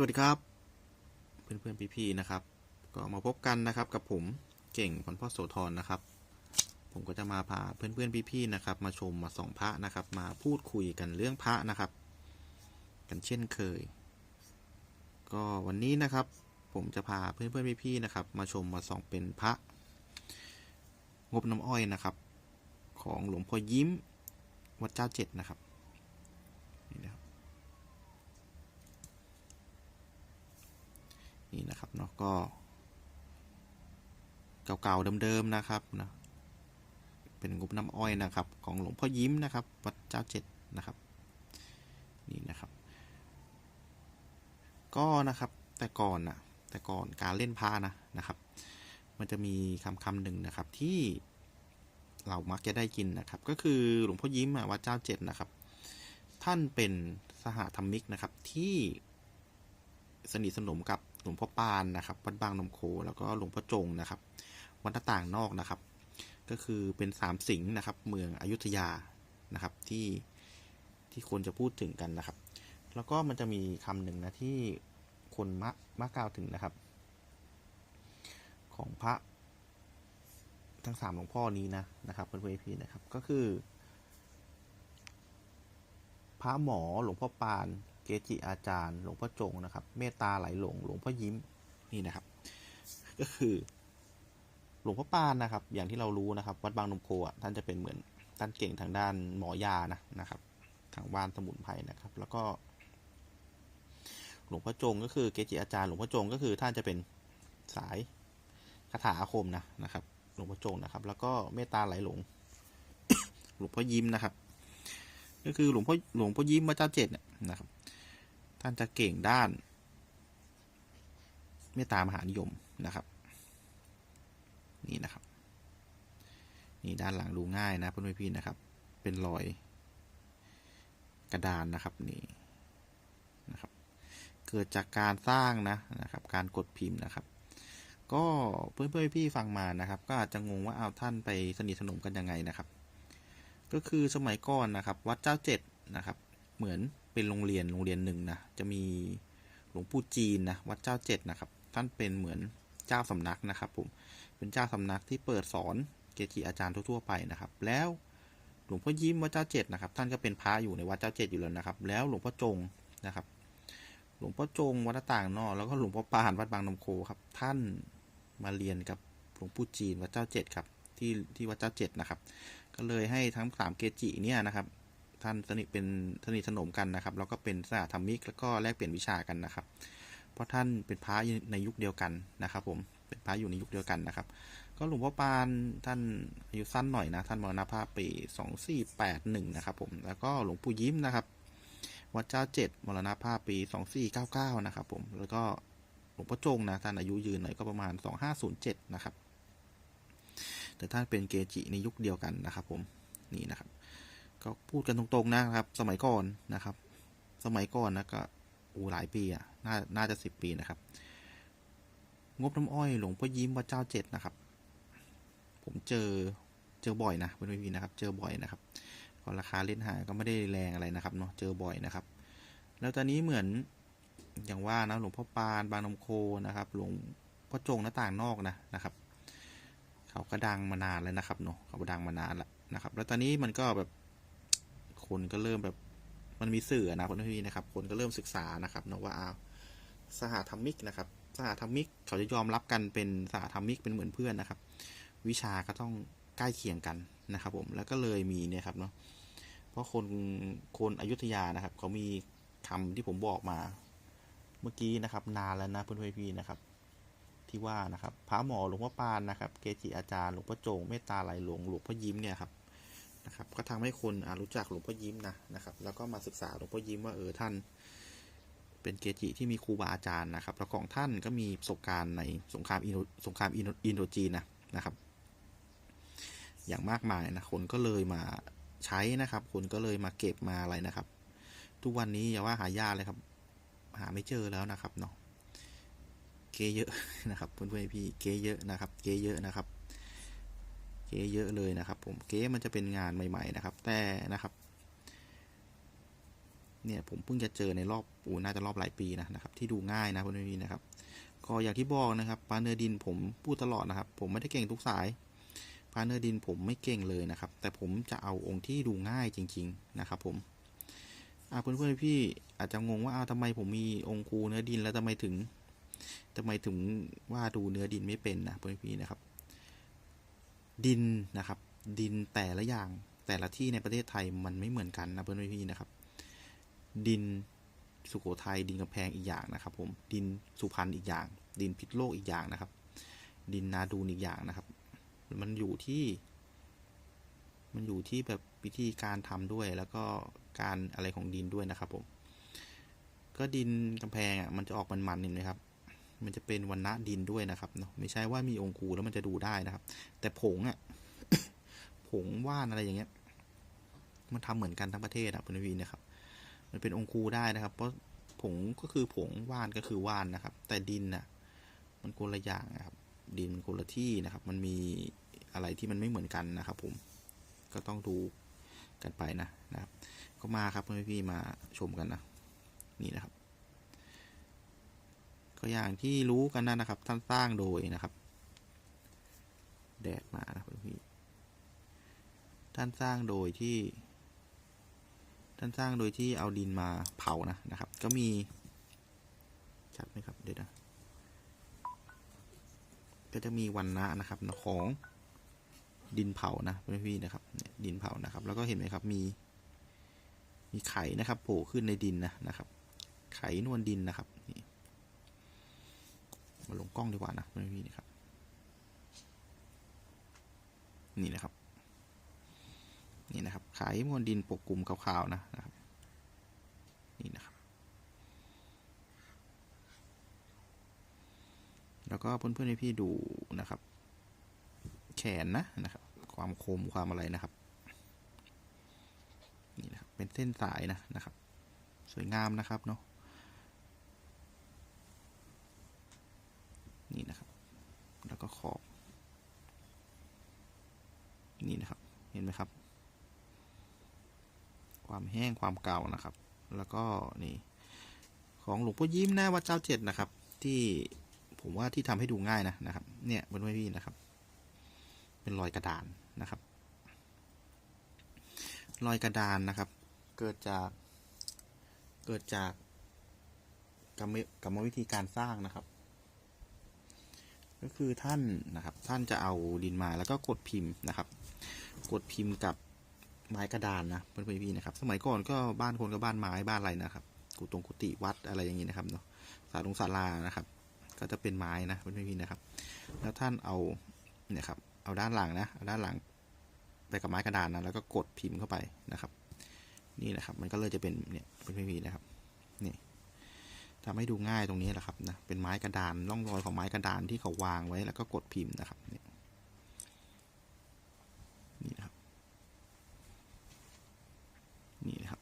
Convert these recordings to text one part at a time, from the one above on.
สวัสดีครับ เพื่อนๆพี่ๆนะครับ ก็มาพบกันนะครับกับผมเก่งพรพ่อโสธรนะครับ ผมก็จะมาพาเพื่อนๆพี่ๆนะครับ มาชมมาส่องพระนะครับ มาพูดคุยกันเรื่องพระนะครับ กันเช่นเคย ก็วันนี้นะครับ ผมจะพาเพื่อนๆพี่ๆนะครับ มาชมมาส่องเป็นพระ งบน้ำอ้อยนะครับ ของหลวงพ่อยิ้มวัดเจ้าเจ็ดนะครับนี่นะครับ นี่นะครับเนาะก็ เก่าๆเดิมๆนะครับนะเป็นงบน้ำอ้อยนะครับ ของหลวงพ่อยิ้มนะครับวัดเจ้าเจ็ดนะครับนี่นะครับ ก็นะครับแต่ก่อนนะแต่ก่อนการเล่นพานะนะครับ มันจะมีคำคำหนึ่งนะครับที่เรามักจะได้ยินนะครับ ก็คือหลวงพ่อยิ้มวัดเจ้าเจ็ดนะครับ ท่านเป็นสหธรรมิกนะครับที่สนิทสนมกับ ลวงพ่อปานนะครับวัดบางนมโค แล้วก็หลวงพ่อจงนะครับวัดหน้าต่างนอกนะครับ ก็คือเป็นสามสิงห์นะครับ เมืองอยุธยานะครับที่ที่คนจะพูดถึงกันนะครับ แล้วก็มันจะมีคำหนึ่งนะที่คนมักมักล่าวถึงนะครับ ของพระทั้งสามหลวงพ่อนี้นะนะครับเพื่อนๆพี่นะครับก็คือ พระหมอหลวงพ่อปาน เกจิอาจารย์ หลวงพ่อจงนะครับ เมตตาไหลหลง หลวงพ่อยิ้มนี่นะครับ ก็คือ หลวงพ่อปานนะครับ อย่างที่เรารู้นะครับ วัดบางนมโคท่านจะเป็นเหมือนท่านเก่งทางด้านหมอยานะนะครับ ทางวานสมุนไพรนะครับ แล้วก็ หลวงพ่อจงก็คือเกจิอาจารย์หลวงพ่อจงก็คือท่านจะเป็นสายคาถาอาคมนะนะครับ หลวงพ่อจงนะครับ แล้วก็เมตตาไหลหลง หลวงพ่อยิ้มนะครับ ก็คือหลวงพ่อหลวงพ่อยิ้มพระเจ้าเจ็ดเนี่ยนะครับ ท่านจะเก่งด้าน เมตตามหานิยมนะครับ นี่นะครับ นี่ด้านหลังดูง่ายนะเพื่อนพี่นะครับ เป็นรอยกระดานนะครับนี่นะครับ เกิดจากการสร้างนะนะครับ การกดพิมพ์นะครับ ก็เพื่อนๆพี่ฟังมานะครับ ก็อาจจะงงว่าเอาท่านไปสนิทสนมกันยังไงนะครับ ก็คือสมัยก่อนนะครับ วัดเจ้าเจ็ดนะครับ เหมือนเป็นโรงเรียนโรงเรียนหนึ่งนะ จะมีหลวงปู่จีนนะวัดเจ้าเจ็ดนะครับ ท่านเป็นเหมือนเจ้าสำนักนะครับผม เป็นเจ้าสำนักที่เปิดสอนเกจิอาจารย์ทั่วๆไปนะครับ แล้วหลวงพ่อยิ้มวัดเจ้าเจ็ดนะครับ ท่านก็เป็นพระอยู่ในวัดเจ้าเจ็ดอยู่แล้วนะครับ แล้วหลวงพ่อจงนะครับ หลวงพ่อจงวัดต่างนอกแล้วก็หลวงพ่อปานวัดบางนมโคครับ ท่านมาเรียนกับหลวงปู่จีนวัดเจ้าเจ็ดครับที่ที่วัดเจ้าเจ็ดนะครับ ก็เลยให้ทั้งสามเกจิเนี่ยนะครับ ท่านสนิทเป็นสนิทสนมกันนะครับ แล้วก็เป็นสหธรรมิกแล้วก็แลกเปลี่ยนวิชากันนะครับ เพราะท่านเป็นพระในยุคเดียวกันนะครับ ผมเป็นพระอยู่ในยุคเดียวกันนะครับ ก็หลวงพ่อปานท่านอายุสั้นหน่อยนะท่านมรณภาพปีสองสี่แปดหนึ่งนะครับ ผมแล้วก็หลวงปู่ยิ้มนะครับ วัดเจ้าเจ็ดมรณภาพปีสองสี่เก้าเก้านะครับ ผมแล้วก็หลวงพ่อจงนะท่านอายุยืนหน่อยก็ประมาณสองห้าศูนย์เจ็ดนะครับแต่ท่านเป็นเกจิในยุคเดียวกันนะครับ ผมนี่นะครับ ก็พูดกันตรงๆนะครับ สมัยก่อนนะครับ สมัยก่อนนะก็อูหลายปีอะน่าน่าจะสิบปีนะครับ งบน้ำอ้อยหลวงพ่อยิ้มวัดเจ้าเจ็ดนะครับ ผมเจอเจอบ่อยนะเป็นพีนะครับ เจอบ่อยนะครับก็ราคาเล่นหายก็ไม่ได้แรงอะไรนะครับเนาะเจอบ่อยนะครับ แล้วตอนนี้เหมือนอย่างว่านะหลวงพ่อปานบางนมโคนะครับ หลวงพ่อจงหน้าต่างนอกนะนะครับ เขาก็ดังมานานแล้วนะครับเนาะเขาดังมานานแล้วนะครับ แล้วตอนนี้มันก็แบบ คนก็เริ่มแบบมันมีสื่อนะเพื่อนพี่นะครับ คนก็เริ่มศึกษานะครับเนาะว่าอ้าวสหธรรมิกนะครับ สหธรรมิกเขาจะยอมรับกันเป็นสหธรรมิกเป็นเหมือนเพื่อนนะครับ วิชาก็ต้องใกล้เคียงกันนะครับ ผมแล้วก็เลยมีเนี่ยครับเนาะเพราะคนคนอยุธยานะครับ เขามีคำที่ผมบอกมา เมื่อกี้นะครับ นานแล้วนะเพื่อนพี่นะครับ ที่ว่านะครับพระหมอหลวงพ่อปานนะครับ เกจิอาจารย์หลวงพ่อโจงเมตตาไหลหลวงหลวงพ่อยิ้มเนี่ยครับ นะครับ ก็ทำให้คนรู้จักหลวงพ่อยิ้มนะนะครับ แล้วก็มาศึกษาหลวงพ่อยิ้มว่าเออท่าน เป็นเกจิที่มีครูบาอาจารย์นะครับ แล้วของท่านก็มีประสบการณ์ในสงครามอินโดสงครามอินโดจีนนะนะครับ อย่างมากมายนะคนก็เลยมาใช้นะครับ คนก็เลยมาเก็บมาอะไรนะครับ ทุกวันนี้อย่าว่าหายากเลยครับ หาไม่เจอแล้วนะครับเนาะเกเยอะนะครับเพื่อนๆพี่เกเยอะนะครับ เกเยอะนะครับ เกเยอะเลยนะครับผมเกมันจะเป็นงานใหม่ ๆ นะครับ แต่นะครับ เนี่ยผมเพิ่งจะเจอในรอบอูน่าจะรอบหลายปีนะนะครับ ที่ดูง่ายนะเพื่อนๆนะครับ ก็อย่างที่บอกนะครับปลาเนื้อดินผมพูดตลอดนะครับ ผมไม่ได้เก่งทุกสายปลาเนื้อดินผมไม่เก่งเลยนะครับ แต่ผมจะเอาองค์ที่ดูง่ายจริง ๆ นะครับผมอ่าเพื่อนๆพี่อาจจะงงว่าอ้าวทำไมผมมีองค์ครูเนื้อดินแล้วทำไมถึงทำไมถึงว่าดูเนื้อดินไม่เป็นนะเพื่อนๆพี่นะครับ ดินนะครับ ดินแต่ละอย่างแต่ละที่ในประเทศไทยมันไม่เหมือนกันนะเพื่อนพี่นะครับ ดินสุโขทัยดินกำแพงอีกอย่างนะครับ ผมดินสุพรรณอีกอย่าง ดินพิษโลกอีกอย่างนะครับ ดินนาดูนอีกอย่างนะครับ มันอยู่ที่ มันอยู่ที่แบบวิธีการทำด้วยแล้วก็การอะไรของดินด้วยนะครับ ผม ก็ดินกำแพงอะมันจะออกมันๆเห็นไหมครับ มันจะเป็นวันณะดินด้วยนะครับเนาะไม่ใช่ว่ามีองคูแล้วมันจะดูได้นะครับ แต่ผงอะผงว่านอะไรอย่างเงี้ย มันทำเหมือนกันทั้งประเทศอะพุทธวีนะครับ มันเป็นองคูได้นะครับ เพราะผงก็คือผงว่านก็คือว่านนะครับ แต่ดินน่ะมันคนละอย่างนะครับ ดินมันคนละที่นะครับ มันมีอะไรที่มันไม่เหมือนกันนะครับ ผมก็ต้องดูกันไปนะนะครับ ก็มาครับเพื่อนพี่มาชมกันนะนี่นะครับ ก็อย่างที่รู้กันนะนะครับ ท่านสร้างโดยนะครับ แดดมานะเพื่อนพี่ ท่านสร้างโดยที่ ท่านสร้างโดยที่เอาดินมาเผานะนะครับ ก็มี ชัดไหมครับ เดี๋ยวนะ ก็จะมีวันนะนะครับของดินเผานะเพื่อนพี่นะครับเนี่ยดินเผานะครับ แล้วก็เห็นไหมครับมี มีไข่นะครับโผล่ขึ้นในดินนะนะครับ ไข่นวลดินนะครับ มาลงกล้องดีกว่านะเพื่อนพี่นะครับ นี่นะครับ นี่นะครับไข่มวลดินปกกลุ่มขาวๆนะนะครับ นี่นะครับ แล้วก็เพื่อนๆให้พี่ดูนะครับ แขนนะนะครับ ความคมความอะไรนะครับ นี่นะครับ เป็นเส้นสายนะนะครับ สวยงามนะครับเนาะนี่นะครับ แล้วก็ขอบ นี่นะครับ เห็นไหมครับ ความแห้งความเก่านะครับ แล้วก็นี่ของหลวงพ่อยิ้มหน้าวัดเจ้าเจ็ดนะครับ ที่ผมว่าที่ทำให้ดูง่ายนะนะครับ เนี่ยเพื่อนพี่นะครับ เป็นรอยกระดานนะครับ รอยกระดานนะครับ เกิดจากเกิดจากกรรมกรรมวิธีการสร้างนะครับ ก็คือท่านนะครับ ท่านจะเอาดินมาแล้วก็กดพิมพ์นะครับ กดพิมพ์กับ ไม้กระดานนะเพื่อนๆพี่นะครับ สมัยก่อนก็บ้านคนก็บ้านไม้บ้านอะไรนะครับ กุตรงกุฏิวัดอะไรอย่างนี้นะครับเนาะศาลงศาลานะครับ ก็จะเป็นไม้นะเพื่อนๆพี่นะครับ แล้วท่านเอาเนี่ยครับเอาด้านหลังนะเอาด้านหลังไปกับไม้กระดานนะแล้วก็กดพิมพ์เข้าไปนะครับ นี่นะครับ มันก็เลยจะเป็นเนี่ยเป็นพีนะครับนี่ทำให้ดูง่ายตรงนี้แหละครับนะเป็นไม้กระดานร่องรอยของไม้กระดานที่เขาวางไว้แล้วก็กดพิมพ์นะครับนี่นี่นะครับ นี่นะครับ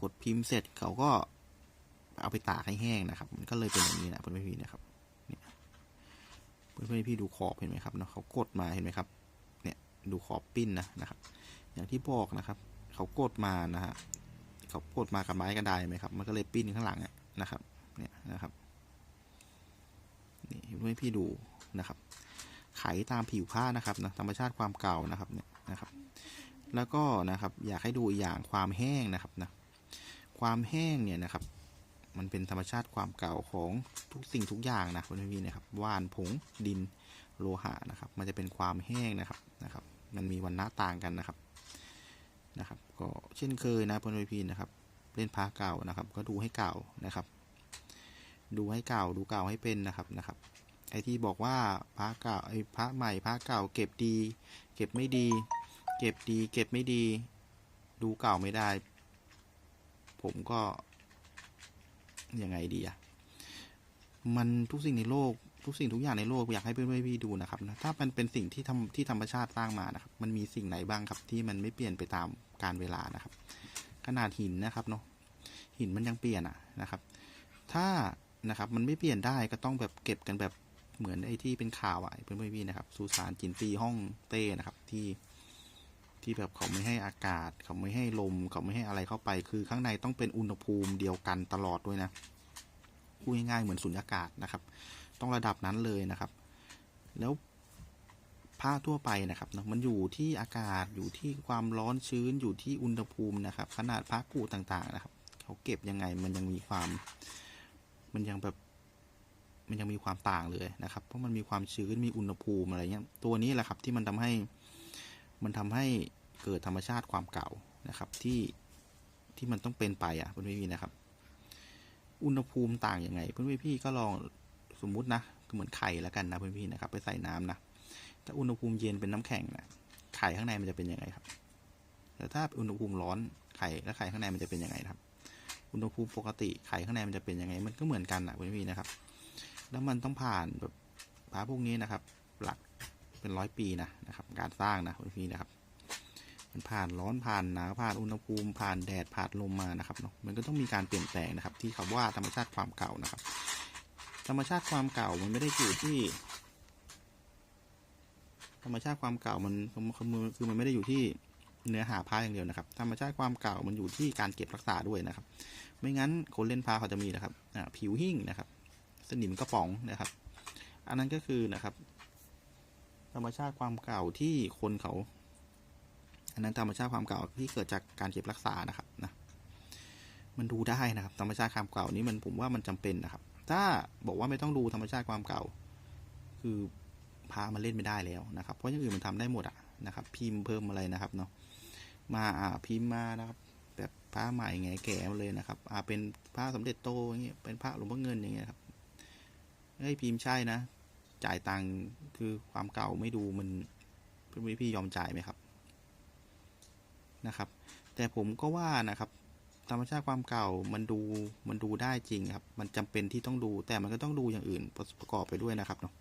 กดพิมพ์เสร็จเขาก็เอาไปตากให้แห้งนะครับ มันก็เลยเป็นอย่างนี้นะเพื่อนพี่นะครับเนี่ยเพื่อนพี่ดูขอบเห็นไหมครับเนาะเขากดมาเห็นไหมครับ เนี่ยดูขอบปิ้นนะนะครับ อย่างที่บอกนะครับ เขากดมานะฮะเขากดมากับไม้กระดาษไหมครับ มันก็เลยปิ้นข้างหลังนะครับ เนี่ยนะครับนี่เพื่อนพี่ดูนะครับ ไขตามผิวผ้านะครับนะธรรมชาติความเก่านะครับเนี่ยนะครับ แล้วก็นะครับอยากให้ดูอีกอย่างความแห้งนะครับนะ ความแห้งเนี่ยนะครับ มันเป็นธรรมชาติความเก่าของทุกสิ่งทุกอย่างนะคุณพี่นะครับว่านผงดินโลหะนะครับ มันจะเป็นความแห้งนะครับนะครับ มันมีวันณะต่างกันนะครับนะครับ ก็เช่นเคยนะคุณพี่นะครับ เล่นพระเก่านะครับ ก็ดูให้เก่านะครับ ดูให้เก่าดูเก่าให้เป็นนะครับนะครับไอที่บอกว่าพระเก่าไอพระใหม่พระเก่า เก็บดี เก็บไม่ดี เก็บดี เก็บไม่ดี ดูเก่าไม่ได้ ผมก็ยังไงดีอะมันทุกสิ่งในโลก ทุกสิ่งทุกอย่างในโลกอยากให้เพื่อนๆพี่ดูนะครับนะถ้ามันเป็นสิ่งที่ทำที่ธรรมชาติสร้างมานะครับ มันมีสิ่งไหนบ้างครับที่มันไม่เปลี่ยนไปตามการเวลานะครับ ขนาดหินนะครับเนาะหินมันยังเปลี่ยนอะนะครับ ถ้านะครับมันไม่เปลี่ยนได้ก็ต้องแบบเก็บกันแบบเหมือนไอ้ที่เป็นข่าวอะเพื่อนๆพี่นะครับสุสานจินปีห้องเต้นะครับ ที่ ที่แบบเขาไม่ให้อากาศ เขาไม่ให้ลม เขาไม่ให้อะไรเข้าไป คือข้างในต้องเป็นอุณหภูมิเดียวกันตลอดด้วยนะพูดง่ายๆเหมือนสุญญากาศนะครับ ต้องระดับนั้นเลยนะครับ แล้วผ้าทั่วไปนะครับเนาะมันอยู่ที่อากาศอยู่ที่ความร้อนชื้นอยู่ที่อุณหภูมินะครับ ขนาดผ้ากูต่างๆนะครับ เขาเก็บยังไงมันยังมีความ มันยังแบบมันยังมีความต่างเลยนะครับ เพราะมันมีความชื้นมีอุณหภูมิอะไรเงี้ยตัวนี้แหละครับที่มันทำให้ มันทำให้เกิดธรรมชาติความเก่านะครับที่ที่มันต้องเป็นไปอะเพื่อนพี่นะครับ อุณหภูมิต่างยังไง เพื่อนพี่ก็ลองสมมุตินะเหมือนไข่แล้วกันนะเพื่อนพี่นะครับไปใส่น้ำนะถ้าอุณหภูมิเย็นเป็นน้ำแข็งนะไข่ข้างในมันจะเป็นยังไงครับแต่ถ้าอุณหภูมิร้อนไข่และไข่ข้างในมันจะเป็นยังไงครับ อุณหภูมิปกติไข่ข้างในมันจะเป็นยังไง มันก็เหมือนกันนะเพื่อนพี่นะครับ แล้วมันต้องผ่านแบบพระพวกนี้นะครับ เป็นร้อยปีนะนะครับ การสร้างนะเพื่อนพี่นะครับ มันผ่านร้อนผ่านหนาวผ่านอุณหภูมิผ่านแดดผ่านลมมานะครับเนาะมันก็ต้องมีการเปลี่ยนแปลงนะครับ ที่คำว่าธรรมชาติความเก่านะครับ ธรรมชาติความเก่ามันไม่ได้อยู่ที่ ธรรมชาติความเก่ามันคือมันไม่ได้อยู่ที่เนื้อหาผ้าอย่างเดียวนะครับ ธรรมชาติความเก่ามันอยู่ที่การเก็บรักษาด้วยนะครับ ไม่งั้นคนเล่นผ้าเขาจะมีนะครับผิวหิ้งนะครับ สนิมกระป๋องนะครับ อันนั้นก็คือนะครับ ธรรมชาติความเก่าที่คนเขา อันนั้นธรรมชาติความเก่าที่เกิดจากการเก็บรักษานะครับนะมันดูได้นะครับ ธรรมชาติความเก่านี้มันผมว่ามันจำเป็นนะครับ ถ้าบอกว่าไม่ต้องดูธรรมชาติความเก่า คือพามันเล่นไม่ได้แล้วนะครับ เพราะอย่างอื่นมันทำได้หมดอะนะครับ พิมพ์เพิ่มอะไรนะครับเนาะมาอ่าพิมพ์มานะครับแบบผ้าใหม่ไงแก่เลยนะครับอ่าเป็นผ้าสมเด็จโตอย่างเงี้ยเป็นผ้าหลวงพ่อเงินอย่างเงี้ยครับเฮ้ยพิมพ์ใช่นะ จ่ายตังค์คือความเก่าไม่ดูมันพื่พี่ยอมจ่ายไหมครับนะครับ แต่ผมก็ว่านะครับธรรมชาติความเก่ามันดูมันดูได้จริงครับ มันจำเป็นที่ต้องดู แต่มันก็ต้องดูอย่างอื่นประกอบไปด้วยนะครับเนาะ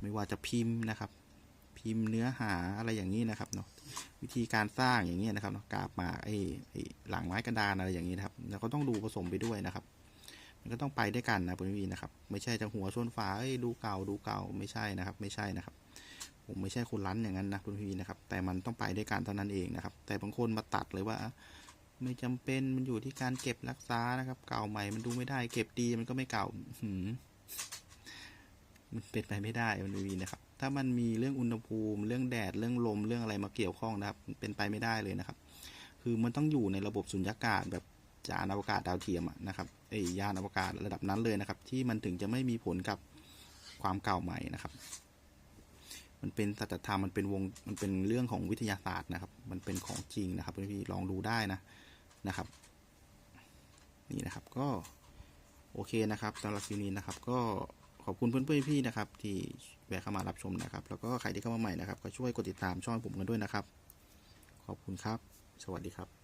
ไม่ว่าจะพิมพ์นะครับ พิมพ์เนื้อหาอะไรอย่างนี้นะครับเนาะวิธีการสร้างอย่างนี้นะครับเนาะกาบมากไอ้ไอ้หลังไม้กระดานอะไรอย่างนี้นะครับ แล้วก็ต้องดูผสมไปด้วยนะครับ มันก็ต้องไปด้วยกันนะเพื่อนพี่นะครับ ไม่ใช่จะหัวชนฝาดูเก่าดูเก่าไม่ใช่นะครับ ไม่ใช่นะครับ ผมไม่ใช่คนรั้นอย่างนั้นนะเพื่พี่นะครับ แต่มันต้องไปด้วยกันเท่านั้นเองนะครับ แต่บางคนมาตัดเลยว่า ไม่จำเป็นมันอยู่ที่การเก็บรักษานะครับ เก่าใหม่มันดูไม่ได้ เก็บดีมันก็ไม่เก่าหืมมันเป็นไปไม่ได้มันวีนะครับ ถ้ามันมีเรื่องอุณหภูมิ เรื่องแดดเรื่องลมเรื่องอะไรมาเกี่ยวข้องนะครับ เป็นไปไม่ได้เลยนะครับ คือมันต้องอยู่ในระบบสุญญากาศแบบ จานอวกาศดาวเทียมนะครับไอยานอวกาศระดับนั้นเลยนะครับ ที่มันถึงจะไม่มีผลกับความเก่าใหม่นะครับ มันเป็นสัจธรรมมันเป็นวงมันเป็นเรื่องของวิทยาศาสตร์นะครับ มันเป็นของจริงนะครับพี่ๆลองดูได้นะนะครับ นี่นะครับก็โอเคนะครับสำหรับคลิปนี้นะครับ ก็ขอบคุณเพื่อนๆพี่นะครับ ที่แวะเข้ามารับชมนะครับ แล้วก็ใครที่เข้ามาใหม่นะครับ ก็ช่วยกดติดตามช่องผมกันด้วยนะครับ ขอบคุณครับ สวัสดีครับ